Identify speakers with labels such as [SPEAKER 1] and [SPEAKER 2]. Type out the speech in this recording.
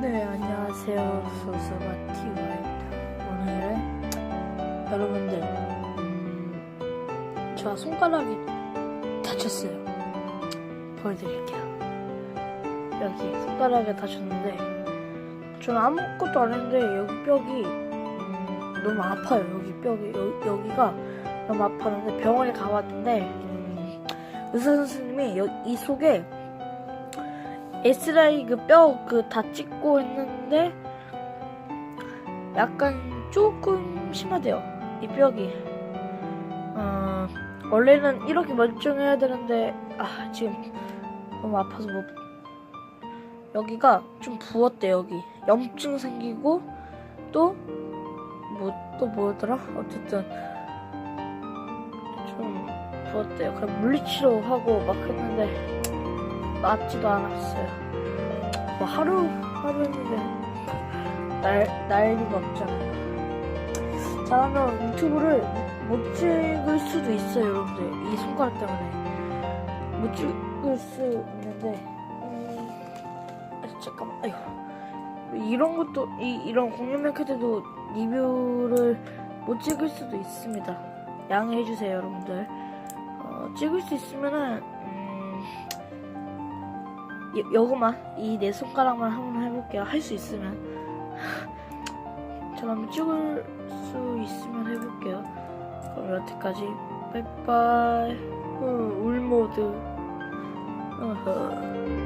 [SPEAKER 1] 네, 안녕하세요. 소스바 TY입니다. 오늘은 여러분들, 음, 저 손가락이 다쳤어요. 보여드릴게요. 여기 손가락에 다쳤는데, 저는 아무것도 안 했는데, 여기 뼈기, 음, 너무 아파요. 여기 뼈기, 여, 여기가 너무 아팠는데, 병원에 가봤는데, 음, 의사 선생님이 여- 이 속에 에스라이 그 뼈 그 다 찍고 했는데 약간 조금 심하대요 이 뼈기. 어, 원래는 이렇게 멀쩡해야 되는데 아 지금 너무 아파서 못 여기가 좀 부었대 여기. 염증 생기고 또 뭐 또 뭐더라? 어쨌든 좀 부었대요. 그럼 물리치료 하고 막 했는데 낫지도 않았어요. 뭐 하루 하루 했는데 날 날리가 없잖아요. 잘하면 유튜브를 못 찍을 수도 있어요, 여러분들. 이 손가락 때문에 못 찍을 수 있는데 음, 아, 잠깐만, 아이고 이런 것도 이 이런 공룡 캐드도 리뷰를 못 찍을 수도 있습니다. 양해해 주세요, 여러분들. 어, 찍을 수 있으면은 음, 여, 여기만 이 네 손가락만 한번 해볼게요. 할 수 있으면 저는 한번 찍을 수 있으면 해볼게요. 그럼 여태까지 빠이빠이 어, 울 모드 어허.